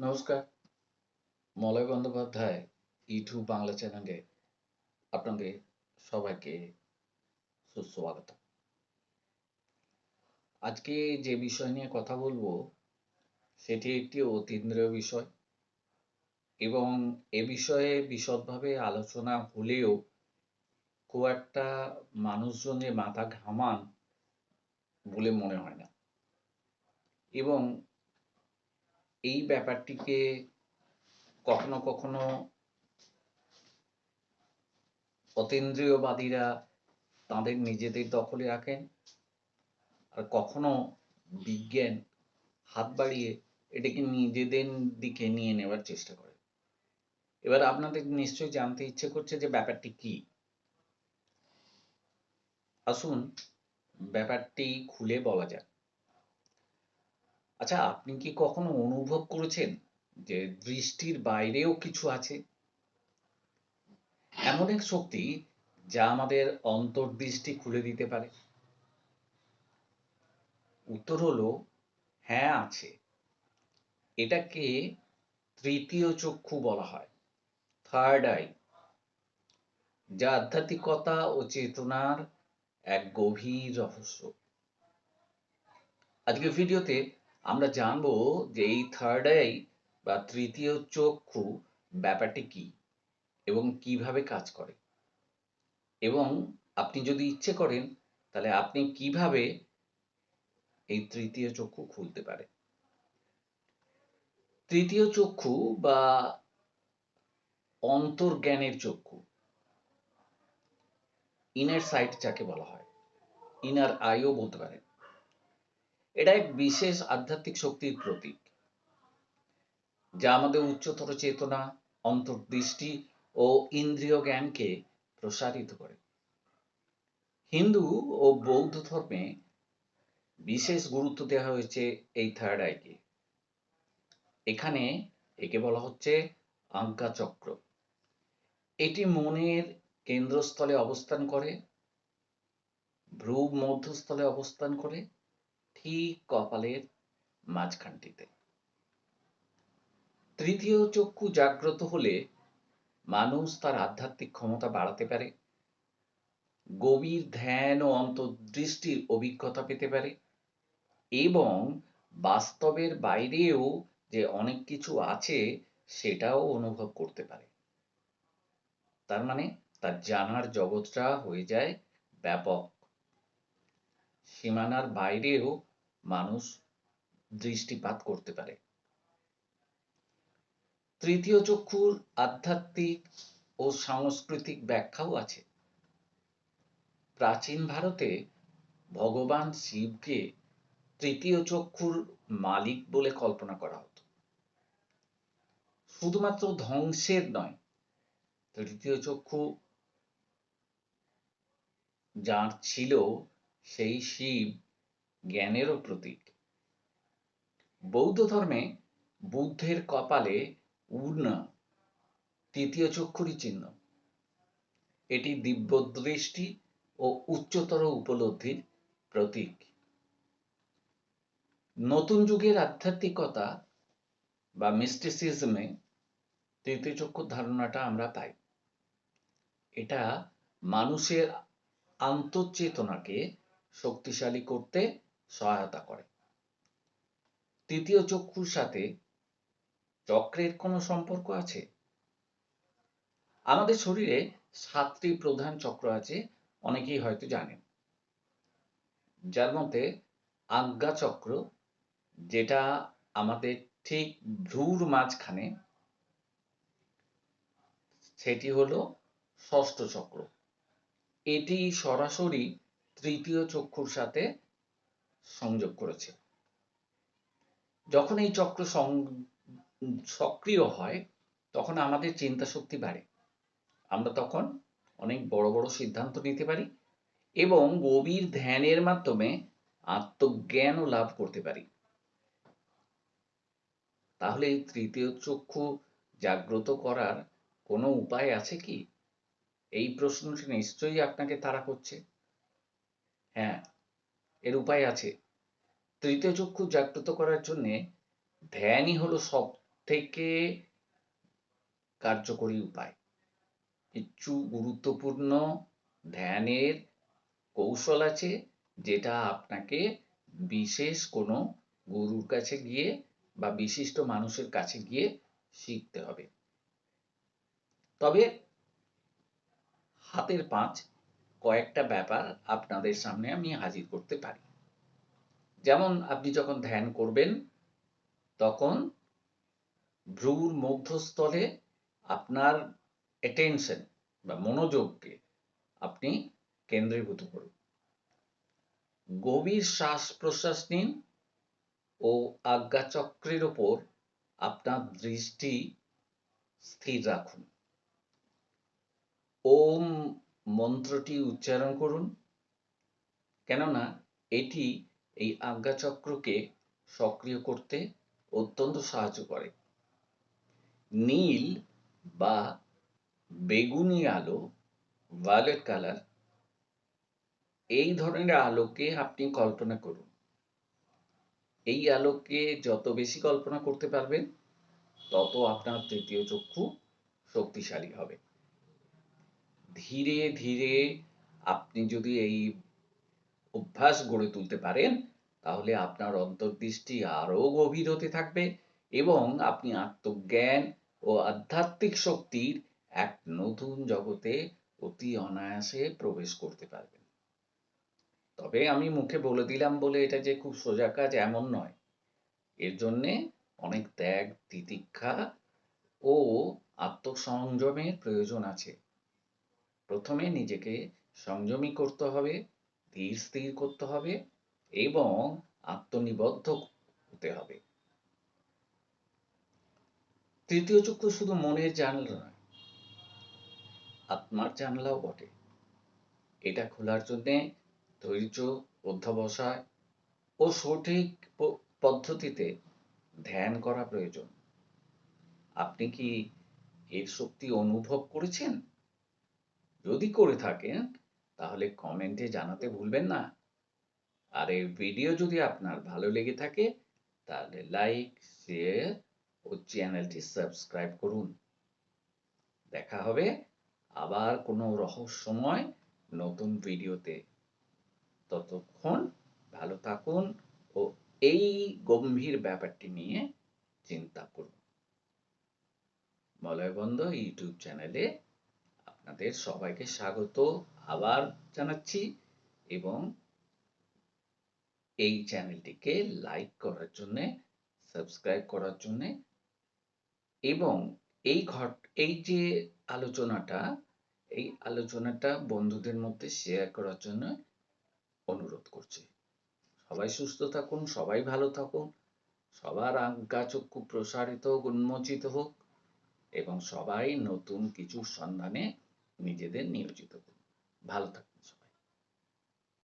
নমস্কার। মলয় বন্দ্যোপাধ্যায়, ইউটিউব বাংলা চ্যানেলে আপনাদের সবাইকে সুস্বাগত। আজকে যে বিষয় নিয়ে কথা বলব, সেটি একটি অতীন্দ্রিয় বিষয় এবং এ বিষয়ে বিশদভাবে আলোচনা হলেও খুব একটা মানুষজন যে মাথা ঘামান বলে মনে হয় না। এবং এই ব্যাপারটিকে কখনো কখনো অতীন্দ্রিয়বাদীরা তাদের নিজেদের দখলে রাখেন আর কখনো বিজ্ঞান হাত বাড়িয়ে এটাকে নিজেদের দিকে নিয়ে নেওয়ার চেষ্টা করে এবার আপনাদের নিশ্চয়ই জানতে ইচ্ছে করছে যে ব্যাপারটি কি? আসুন ব্যাপারটি খুলে বলা যাক। আচ্ছা আপনি কি কখনো অনুভব করেছেন যে দৃষ্টির বাইরেও কিছু আছে? এমন এক শক্তি যা আমাদের অন্তর্দৃষ্টি খুলে দিতে পারে। উত্তর হলো হ্যাঁ আছে। এটাকে তৃতীয় চক্ষু বলা হয় থার্ড আই যা আধ্যাত্মিকতা ও চেতনার এক গভীর রহস্য। আজকের ভিডিওতে আমরা জানব যে এই থার্ড আই বা তৃতীয় চক্ষু ব্যাপারটি কি এবং কীভাবে কাজ করে। এবং আপনি যদি ইচ্ছে করেন, তাহলে আপনি কীভাবে এই তৃতীয় চক্ষু খুলতে পারে তৃতীয় চক্ষু বা অন্তর্জ্ঞানের চক্ষু ইনার সাইট যাকে বলা হয় ইনার আইও বলতে পারেন। এটা এক বিশেষ আধ্যাত্মিক শক্তির প্রতীক, যা আমাদের উচ্চতর চেতনা, অন্তর্দৃষ্টি ও ইন্দ্রিয় জ্ঞানকে প্রসারিত করে। হিন্দু ও বৌদ্ধ ধর্মে বিশেষ গুরুত্ব দেওয়া হয়েছে এই থার্ড আইকে এখানে একে বলা হচ্ছে আজ্ঞা চক্র। এটি মনের কেন্দ্রস্থলে অবস্থান করে ভ্রু মধ্যস্থলে অবস্থান করে ঠিক কপালের মাঝখানটিতে। তৃতীয় চক্ষু জাগ্রত হলে মানুষ তার আধ্যাত্মিক ক্ষমতা বাড়াতে পারে, গভীর ধ্যান ও অন্তর্দৃষ্টির অভিজ্ঞতা পেতে পারে এবং বাস্তবের বাইরেও যে অনেক কিছু আছে সেটাও অনুভব করতে পারে। তার মানে তার জানার জগৎটা হয়ে যায় ব্যাপক। সীমানার বাইরেও মানুষ দৃষ্টিপাত করতে পারে। তৃতীয় চক্ষুর আধ্যাত্মিক ও সাংস্কৃতিক ব্যাখ্যাও আছে। প্রাচীন ভারতে ভগবান শিবকে তৃতীয় চক্ষুর মালিক বলে কল্পনা করা হতো। শুধুমাত্র ধ্বংসের নয়, তৃতীয় চক্ষু যার ছিল সেই শিব জ্ঞানেরও প্রতীক। বৌদ্ধ ধর্মে বুদ্ধের কপালে উর্না তৃতীয় চক্ষুরই চিহ্ন। এটি দিব্য দৃষ্টি ও উচ্চতর উপলব্ধির প্রতীক। নতুন যুগের আধ্যাত্মিকতা বা মিস্টিসিজমে তৃতীয় চক্ষুর ধারণাটা আমরা পাই। এটা মানুষের আন্তঃচেতনাকে শক্তিশালী করতে সহায়তা করে। তৃতীয় চক্ষুর সাথে চক্রের কোনো সম্পর্ক আছে? আমাদের শরীরে সাতটি প্রধান চক্র আছে, অনেকেই হয়তো জানেন। যার মধ্যে আজ্ঞা চক্র, যেটা আমাদের ঠিক ভ্রুর মাঝখানে, সেটি হলো ষষ্ঠ চক্র। এটি সরাসরি তৃতীয় চক্ষুর সাথে সংযোগ করেছে। যখন এই চক্র সক্রিয় হয়, তখন আমাদের চিন্তা শক্তি বাড়ে। আমরা তখন অনেক বড় বড় সিদ্ধান্ত নিতে পারি এবং গভীর ধ্যানের মাধ্যমে আত্মজ্ঞানও লাভ করতে পারি। তাহলে এই তৃতীয় চক্ষু জাগ্রত করার কোনো উপায় আছে কি? এই প্রশ্নটি নিশ্চয়ই আপনাকে তাড়া করছে। হ্যাঁ এর উপায় আছে। তৃতীয় চক্ষু জাগ্রত করার জন্য ধ্যানই হলো সব থেকে কার্যকরী উপায়। কিছু গুরুত্বপূর্ণ ধ্যানের কৌশল আছে যেটা আপনাকে বিশেষ কোনো গুরুর কাছে গিয়ে বা বিশিষ্ট মানুষের কাছে গিয়ে শিখতে হবে। তবে হাতের পাঁচ কয়েকটা ব্যাপার আপনাদের সামনে আমি হাজির করতে পারি। যেমন আপনি যখন ধ্যান করবেন, তখন ভ্রুর মধ্যস্থলে আপনার অ্যাটেনশন বা মনোযোগকে আপনি কেন্দ্রীভূত করুন। গভীর শ্বাস প্রশ্বাস নিন ও আজ্ঞাচক্রের ওপর আপনার দৃষ্টি স্থির রাখুন। ওম মন্ত্রটি উচ্চারণ করুন। কেননা এটি এই আজ্ঞাচক্রকে সক্রিয় করতে অত্যন্ত সাহায্য করে। নীল বা বেগুনি আলো ভায়োলেট কালার এই ধরনের আলোকে আপনি কল্পনা করুন। এই আলোকে যত বেশি কল্পনা করতে পারবেন, তত আপনার তৃতীয় চক্ষু শক্তিশালী হবে। ধীরে ধীরে আপনি যদি এই অভ্যাস গড়ে তুলতে পারেন, তাহলে আপনার অন্তর্দৃষ্টি আরও গভীর হতে থাকবে এবং আপনি আত্মজ্ঞান ও আধ্যাত্মিক শক্তির এক নতুন জগতে অতি অনায়াসে প্রবেশ করতে পারবেন। তবে আমি মুখে বলে দিলাম বলে এটা যে খুব সোজা কাজ এমন নয়। এর জন্যে অনেক ত্যাগ, তিতিক্ষা ও আত্মসংযমের প্রয়োজন আছে। প্রথমে নিজেকে সংযমী করতে হবে, ধীর স্থির করতে হবে এবং আত্মনিবদ্ধ হতে হবে। তৃতীয় চক্ষু শুধু মনের জানলা নয়, আত্মার জানলাও বটে। এটা খোলার জন্যে ধৈর্য, অধ্যবসায় ও সঠিক পদ্ধতিতে ধ্যান করা প্রয়োজন। আপনি কি এর শক্তি অনুভব করেছেন? যদি করে থাকেন, তাহলে কমেন্টে জানাতে ভুলবেন না। আর এই ভিডিও যদি আপনার ভালো লেগে থাকে, তাহলে লাইক শেয়ার ও চ্যানেলটি সাবস্ক্রাইব করুন। দেখা হবে আবার কোনো রহস্যময় নতুন ভিডিওতে ততক্ষণ ভালো থাকুন ও এই গম্ভীর ব্যাপারটি নিয়ে চিন্তা করুন। মলয়বন্ধ ইউটিউব চ্যানেলে আপনাদের সবাইকে স্বাগত। আবার জানাচ্ছি এবং এই চ্যানেলটিকে লাইক করার জন্যে সাবস্ক্রাইব করার জন্যে এবং এই ঘট, এই যে আলোচনাটা, এই আলোচনাটা বন্ধুদের মধ্যে শেয়ার করার জন্য অনুরোধ করছি। সবাই সুস্থ থাকুন, সবাই ভালো থাকুন, সবার আজ্ঞা চক্ষু প্রসারিত হোক উন্মোচিত হোক এবং সবাই নতুন কিছুর সন্ধানে নিজেদের নিয়োজিত করুন। ভালো থাকুন।